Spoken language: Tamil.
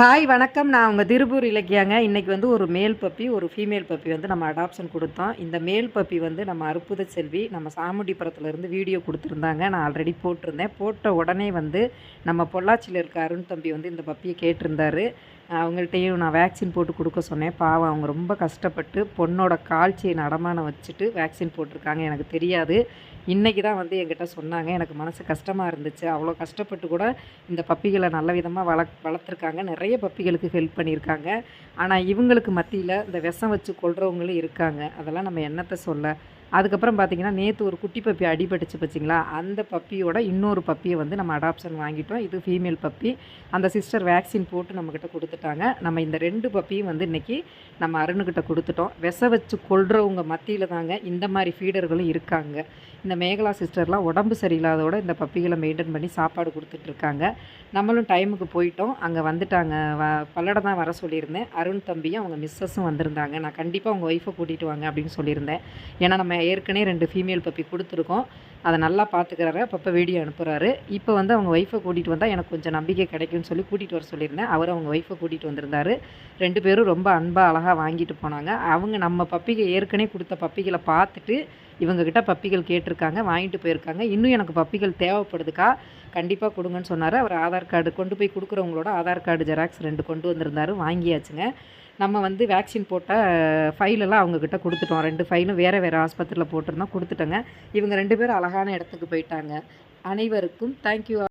ஹாய் வணக்கம். நான் உங்கள் திருப்பூர் இலக்கியாங்க. இன்றைக்கி வந்து ஒரு மேல் பப்பி ஒரு ஃபீமேல் பப்பி வந்து நம்ம அடாப்ஷன் கொடுத்தோம். இந்த மேல் பப்பி வந்து நம்ம அற்புத செல்வி நம்ம சாமுண்டிபுரத்துலேருந்து வீடியோ கொடுத்துருந்தாங்க. நான் ஆல்ரெடி போட்டிருந்தேன். போட்ட உடனே வந்து நம்ம பொள்ளாச்சியில் இருக்க அருண் தம்பி வந்து இந்த பப்பியை கேட்டிருந்தாரு. அவங்கள்ட்டையும் நான் வேக்சின் போட்டு கொடுக்க சொன்னேன். பாவம் அவங்க ரொம்ப கஷ்டப்பட்டு பொண்ணோட கால்ச்சியை நடமானம் வச்சுட்டு வேக்சின் போட்டிருக்காங்க. எனக்கு தெரியாது. இன்றைக்கி தான் வந்து என்கிட்ட சொன்னாங்க. எனக்கு மனசு கஷ்டமாக இருந்துச்சு. அவ்வளோ கஷ்டப்பட்டு கூட இந்த பப்பிகளை நல்ல விதமாக வள வளர்த்துருக்காங்க. நிறைய பப்பிகளுக்கு ஹெல்ப் பண்ணியிருக்காங்க. ஆனால் இவங்களுக்கு மத்தியில் இந்த விஷம் வச்சு கொள்றவங்களும் இருக்காங்க. அதெல்லாம் நம்ம என்னத்தை சொல்ல அதுக்கப்புறம் பார்த்தீங்கன்னா நேற்று ஒரு குட்டி பப்பி அடிபட்டுச்சு பார்த்தீங்களா அந்த பப்பியோட இன்னொரு பப்பியை வந்து நம்ம அடாப்ஷன் வாங்கிட்டோம். இது ஃபீமேல் பப்பி. அந்த சிஸ்டர் வேக்சின் போட்டு நம்மக்கிட்ட கொடுத்துட்டாங்க. நம்ம இந்த ரெண்டு பப்பியும் வந்து இன்றைக்கி நம்ம அருணுக்கிட்ட கொடுத்துட்டோம். விச வச்சு கொள்றவங்க மத்தியில் தாங்க இந்த மாதிரி ஃபீடர்களும் இருக்காங்க. இந்த மேகலா சிஸ்டர்லாம் உடம்பு சரியில்லாதோட இந்த பப்பிகளை மெயின்டைன் பண்ணி சாப்பாடு கொடுத்துட்ருக்காங்க நம்மளும் டைமுக்கு போயிட்டோம். அங்கே வந்துட்டாங்க. வ பல்லடம் தான் வர சொல்லியிருந்தேன். அருண் தம்பியும் அவங்க மிஸ்ஸஸும் வந்திருந்தாங்க. நான் கண்டிப்பாக அவங்க ஒய்ஃபை கூட்டிகிட்டு வாங்க அப்படின்னு சொல்லியிருந்தேன். ஏன்னா நம்ம ஏற்கனவே ரெண்டு ஃபீமேல் பப்பி கொடுத்துருக்கோம். அதை நல்லா பார்த்துக்கிறாரு அப்பப்போ வீடியோ அனுப்புகிறாரு இப்போ வந்து அவங்க ஒய்ஃபை கூட்டிகிட்டு வந்தால் எனக்கு கொஞ்சம் நம்பிக்கை கிடைக்கும்னு சொல்லி கூட்டிகிட்டு வர சொல்லியிருந்தேன். அவர் அவங்க ஒய்ஃபை கூட்டிகிட்டு வந்திருந்தார். ரெண்டு பேரும் ரொம்ப அன்பாக அழகாக வாங்கிட்டு போனாங்க. அவங்க நம்ம பப்பிகை ஏற்கனவே கொடுத்த பப்பிகளை பார்த்துட்டு இவங்கக்கிட்ட பப்பிகள் கேட்டிருக்காங்க வாங்கிட்டு போயிருக்காங்க. இன்னும் எனக்கு பப்பிகள் தேவைப்படுதுக்கா? கண்டிப்பாக கொடுங்கன்னு சொன்னார். அவர் ஆதார் கார்டு கொண்டு போய் கொடுக்குறவங்களோட ஆதார் கார்டு ஜெராக்ஸ் ரெண்டு கொண்டு வந்திருந்தாரு வாங்கியாச்சுங்க. நம்ம வந்து வேக்சின் போட்ட ஃபைலெல்லாம் அவங்கக்கிட்ட கொடுத்துட்டோம். ரெண்டு ஃபைலும் வேறு வேறு ஆஸ்பத்திரியில் போட்டிருந்தோம் கொடுத்துட்டோங்க. இவங்க ரெண்டு பேரும் அழகான இடத்துக்கு போயிட்டாங்க. அனைவருக்கும் தேங்க்யூ